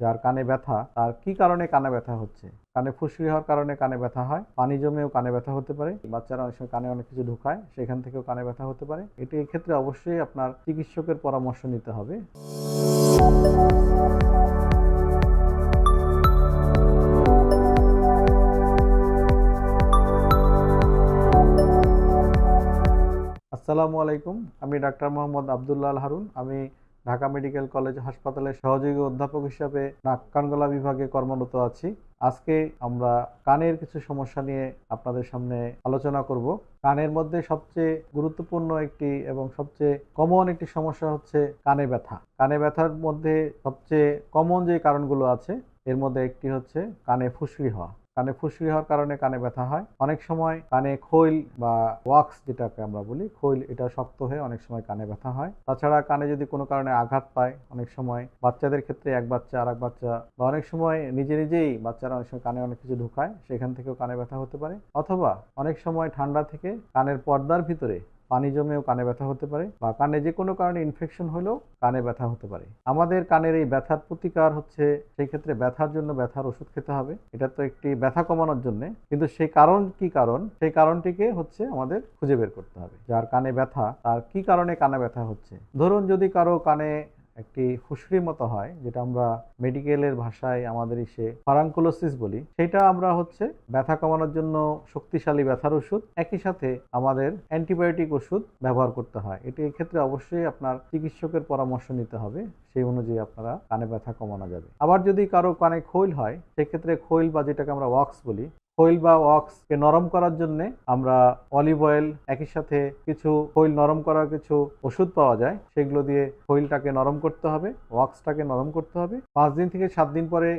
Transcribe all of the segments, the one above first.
যার কানে ব্যথা, তার কি কারণে কানে ব্যথা হচ্ছে? কানে ফুসকি হওয়ার কারণে কানে ব্যথা হয়। পানি জমেও কানে ব্যথা হতে পারে। বাচ্চারা অনেক সময় কানে অনেক কিছু ঢুকায়, সেখান থেকেও কানে ব্যথা হতে পারে। এটি এই ক্ষেত্রে অবশ্যই আপনার চিকিৎসকের পরামর্শ নিতে হবে। আসসালামু আলাইকুম। আমি ডাক্তার মোহাম্মদ আবদুল্লাহ হারুন। আমি ঢাকা মেডিকেল কলেজ হাসপাতালের সহযোগী অধ্যাপক হিসাবে নাক কানগলা বিভাগে কর্মরত আছি। আজকে আমরা কানের কিছু সমস্যা নিয়ে আপনাদের সামনে আলোচনা করব। কানের মধ্যে সবচেয়ে গুরুত্বপূর্ণ একটি এবং সবচেয়ে কমন একটি সমস্যা হচ্ছে কানে ব্যথা। কানে ব্যথার মধ্যে সবচেয়ে কমন যে কারণগুলো আছে, এর মধ্যে একটি হচ্ছে কানে ফুসকি হওয়া। কানে ফুসকি হওয়ার কারণে কানে ব্যথা হয়। অনেক সময় কানে খৈল বা ওয়াক্স যেটাকে আমরা বলি, খৈল এটা শক্ত হয়ে অনেক সময় কানে ব্যথা হয়। তাছাড়া কানে যদি কোনো কারণে আঘাত পায় অনেক সময়, বাচ্চাদের ক্ষেত্রে এক বাচ্চা আর এক বাচ্চা বা অনেক সময় নিজে নিজেই বাচ্চারা অনেক সময় কানে অনেক কিছু ঢুকায়, সেখান থেকেও কানে ব্যথা হতে পারে। অথবা অনেক সময় ঠান্ডা থেকে কানের পর্দার ভিতরে পানি জমেও কানে ব্যথা হতে পারে বা কানে যে কোনো কারণে ইনফেকশন হলেও কানে ব্যথা হতে পারে। আমাদের কানের এই ব্যথার প্রতিকার হচ্ছে সেই ক্ষেত্রে ব্যথার জন্য ব্যথার ওষুধ খেতে হবে। এটা তো একটি ব্যথা কমানোর জন্য। কিন্তু সেই কারণ কি কারণ? সেই কারণটিকে হচ্ছে আমাদের খুঁজে বের করতে হবে। যার কানে ব্যথা, তার কি কারণে কানে ব্যথা হচ্ছে? ধরুন যদি কারও কানে একটি ফুসকির মতো হয়, যেটা আমরা মেডিকেলের ভাষায় আমাদের ইসে ফারাঙ্কুলোসিস বলি। সেটা আমরা হচ্ছে ব্যথা কমানোর জন্য শক্তিশালী ব্যথার ওষুধ, একই সাথে আমাদের অ্যান্টিবায়োটিক ওষুধ ব্যবহার করতে হয়। এটি ক্ষেত্রে অবশ্যই আপনার চিকিৎসকের পরামর্শ নিতে হবে, সেই অনুযায়ী আপনারা কানে ব্যথা কমানো যাবে। আবার যদি কারও কানে খৈল হয়, সেক্ষেত্রে খৈল বা যেটাকে আমরা ওয়াক্স বলি খৈল বা ওয়াক্সকে নরম করার জন্য আমরা অলিভ অয়েল, একই সাথে কিছু খৈল নরম করার কিছু ওষুধ পাওয়া যায়। সেগুলো দিয়ে খৈলটাকে নরম করতে হবে, ওয়াক্সটাকে নরম করতে হবে। পাঁচ দিন থেকে সাত দিন পরে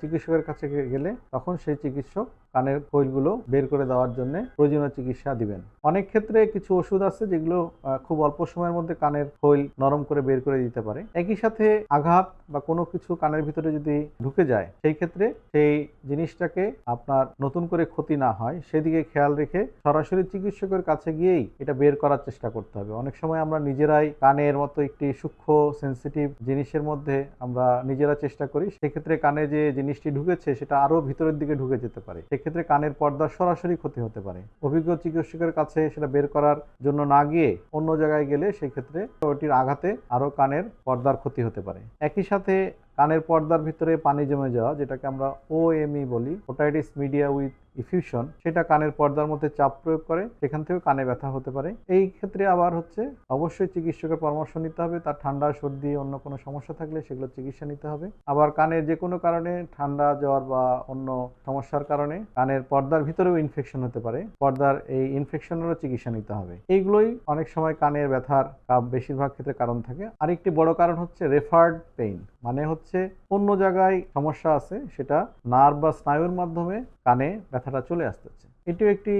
চিকিৎসকের কাছে গেলে তখন সেই চিকিৎসক কানের খৈলগুলো বের করে দেওয়ার জন্য প্রয়োজনীয় চিকিৎসা দিবেন। অনেক ক্ষেত্রে কিছু ওষুধ আছে যেগুলো খুব অল্প সময়ের মধ্যে কানের খৈল নরম করে বের করে দিতে পারে। একই সাথে আঘাত বা কোনো কিছু কানের ভিতরে যদি ঢুকে যায়, সেই ক্ষেত্রে সেই জিনিসটাকে আপনার নতুন করে ক্ষতি না হয়, সেদিকে খেয়াল রেখে সরাসরি চিকিৎসকের কাছে গিয়েই এটা বের করার চেষ্টা করতে হবে। অনেক সময় আমরা নিজেরাই কানের মতো একটি সূক্ষ্ম সেন্সিটিভ জিনিসের মধ্যে আমরা নিজেরা চেষ্টা করি, সেক্ষেত্রে কানে যে জিনিসটি ঢুকেছে সেটা আরও ভিতরের দিকে ঢুকে যেতে পারে। সেক্ষেত্রে কানের পর্দা সরাসরি ক্ষতি হতে পারে। অভিজ্ঞ চিকিৎসকের কাছে সেটা বের করার জন্য না গিয়ে অন্য জায়গায় গেলে সেক্ষেত্রে ওটির আঘাতে আরও কানের পর্দার ক্ষতি হতে পারে। একই সাথে কানের পর্দার ভিতরে পানি জমে যাওয়া যেটাকে আমরা ওএমই বলি ওটাইটিস মিডিয়া উইথ ইফিউশন সেটা কানের পর্দার মধ্যে চাপ প্রয়োগ করে, সেখান থেকে কানে ব্যথা হতে পারে। এই ক্ষেত্রে আবার হচ্ছে, অবশ্যই চিকিৎসকের পরামর্শ নিতে হবে, তার ঠান্ডা, সর্দি, অন্য কোনো সমস্যা থাকলে সেগুলো চিকিৎসা নিতে হবে। আবার কানের যে কোনো কারণে ঠান্ডা, জ্বর বা অন্য সমস্যার কারণে কানের পর্দার ভিতরেও ইনফেকশন হতে পারে। পর্দার এই ইনফেকশনেরও চিকিৎসা নিতে হবে। এইগুলোই অনেক সময় কানের ব্যথার বেশিরভাগ ক্ষেত্রে কারণ থাকে। আরেকটি বড় কারণ হচ্ছে রেফার্ড পেইন মানে হচ্ছে অন্য জায়গায় সমস্যা আছে, সেটা নার্ভ বা স্নায়ুর মাধ্যমে কানে ব্যথাটা চলে আসতেছে। এটিও একটি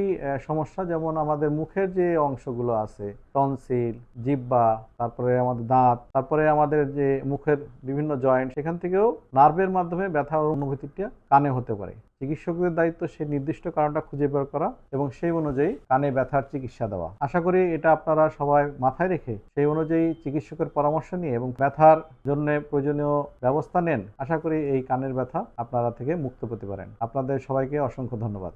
সমস্যা। যেমন আমাদের মুখের যে অংশগুলো আছে, টনসিল জিব্বা তারপরে আমাদের দাঁত, তারপরে আমাদের যে মুখের বিভিন্ন জয়েন্ট, সেখান থেকেও নার্ভের মাধ্যমে ব্যথার অনুভূতিটা কানে হতে পারে। চিকিৎসকদের দায়িত্ব সেই নির্দিষ্ট কারণটা খুঁজে বের করা এবং সেই অনুযায়ী কানে ব্যথার চিকিৎসা দেওয়া। আশা করি এটা আপনারা সবাই মাথায় রেখে সেই অনুযায়ী চিকিৎসকের পরামর্শ নিয়ে এবং ব্যথার জন্য প্রয়োজনীয় ব্যবস্থা নেন, আশা করি এই কানের ব্যথা আপনারা থেকে মুক্ত পেতে পারেন। আপনাদের সবাইকে অসংখ্য ধন্যবাদ।